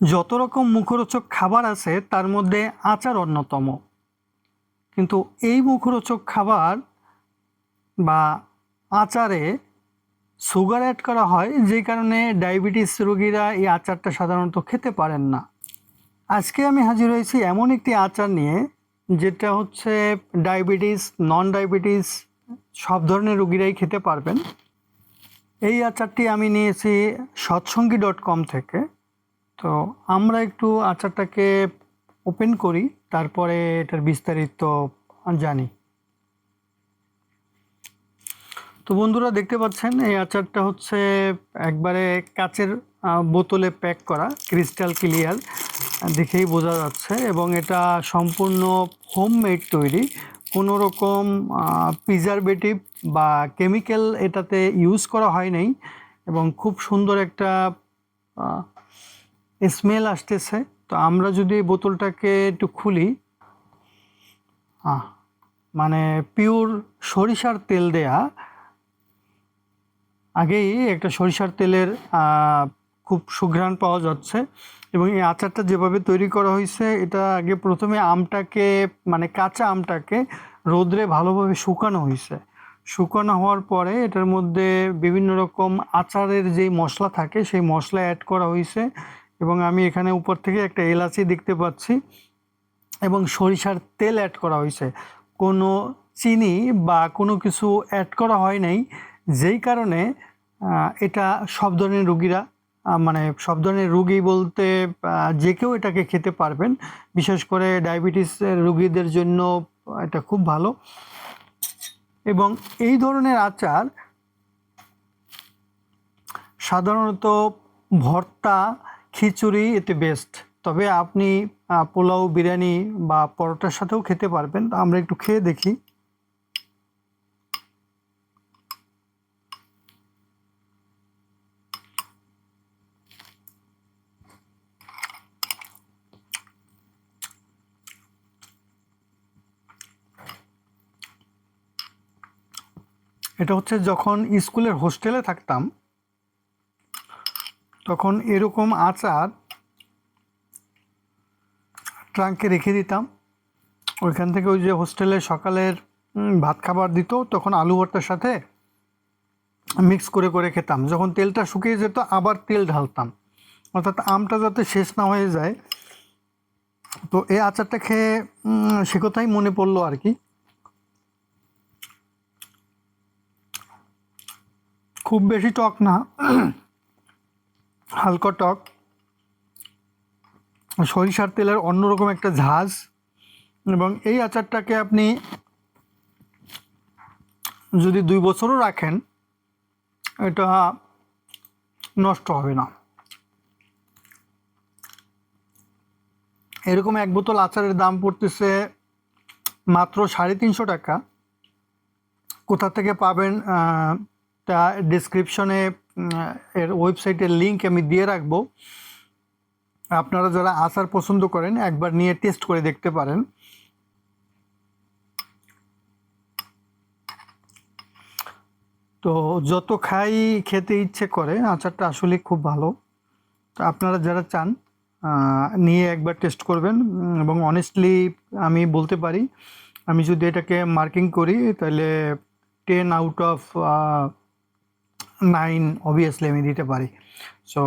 যত রকম মুখরোচক খাবার আছে, তার মধ্যে আচার অন্যতম। কিন্তু এই মুখরোচক খাবার বা আচারে সুগার অ্যাড করা হয় যেই কারণে ডায়াবেটিস রোগীরা এই আচারটা সাধারণত খেতে পারেন না। আজকে আমি হাজির হয়েছি এমন একটি আচার নিয়ে, যেটা হচ্ছে ডায়াবেটিস নন ডায়াবেটিস সব ধরনের রোগীরাই খেতে পারবেন। এই আচারটি আমি নিয়েছি সৎসঙ্গী ডট কম থেকে। তো আমরা একটু আচারটাকে ওপেন করি, তারপরে এটার বিস্তারিত জানি। তো বন্ধুরা, দেখতে পাচ্ছেন, এই আচারটা হচ্ছে একবারে কাচের বোতলে প্যাক করা, ক্রিস্টাল ক্লিয়ার, দেখেই বোঝা যাচ্ছে। এবং এটা সম্পূর্ণ হোমমেড তৈরি। কোনো রকম প্রিজারভেটিভ বা কেমিক্যাল এটাতে ইউজ করা হয় নাই। এবং খুব সুন্দর একটা স্মেল আসতেছে। তো আমরা যদি এই বোতলটাকে একটু খুলি মানে পিওর সরিষার তেল দেয়া। আগেই একটা সরিষার তেলের খুব সুঘ্রাণ পাওয়া যাচ্ছে। এবং এই আচারটা যেভাবে তৈরি করা হয়েছে, এটা আগে প্রথমে আমটাকে মানে কাঁচা আমটাকে রোদ্রে ভালোভাবে শুকানো হয়েছে। শুকানো হওয়ার পরে এটার মধ্যে বিভিন্ন রকম আচারের যেই মশলা থাকে, সেই মশলা অ্যাড করা হয়েছে। এবং আমি এখানে উপর থেকে একটা এলাচি দেখতে পাচ্ছি এবং সরিষার তেল অ্যাড করা হয়েছে। কোনো চিনি বা কোনো কিছু অ্যাড করা হয় নাই, যেই কারণে এটা সব ধরনের রুগীরা মানে সব ধরনের রুগী বলতে যে কেউ এটাকে খেতে পারবেন। বিশেষ করে ডায়াবেটিস রুগীদের জন্য এটা খুব ভালো। এবং এই ধরনের আচার সাধারণত ভর্তা খিচুড়ি এতে বেস্ট তবে আপনি পোলাও, বিরিয়ানি বা পরোটার সাথেও খেতে পারবেন। আমরা একটু খেয়ে দেখি। এটা হচ্ছে যখন স্কুলের হোস্টেলে থাকতাম তখন এরকম আচার ট্রাঙ্কে রেখে দিতাম। ওইখান থেকে ওই যে হোস্টেলে সকালের ভাত খাবার দিত, তখন আলু ভর্তার সাথে মিক্স করে করে খেতাম। যখন তেলটা শুকিয়ে যেত, আবার তেল ঢালতাম। অর্থাৎ আমটা যাতে শেষ না হয়ে যায়। তো এই আচারটা খেয়ে সে কথাই মনে পড়ল আর কি। খুব বেশি টক না। হালকা টক, সরিষার তেলের অন্যরকম একটা ঝাঁজ এবং এই আচারটাকে আপনি যদি দুই বছরও রাখেন, এটা নষ্ট হবে না। এরকম এক বোতল আচারের দাম পড়তেছে মাত্র সাড়ে তিনশো টাকা। কোথা থেকে পাবেন তা ডিসক্রিপশনে এর ওয়েবসাইটের লিঙ্ক আমি দিয়ে রাখব। আপনারা যারা আচার পছন্দ করেন, একবার নিয়ে টেস্ট করে দেখতে পারেন। তো যত খাই, খেতে ইচ্ছে করে, আচারটা আসলে খুব ভালো। তো আপনারা যারা চান নিয়ে একবার টেস্ট করবেন। এবং অনেস্টলি আমি বলতে পারি, আমি যদি এটাকে মার্কিং করি, তাহলে ten out of nine obviously আমি দিতে পারি। সো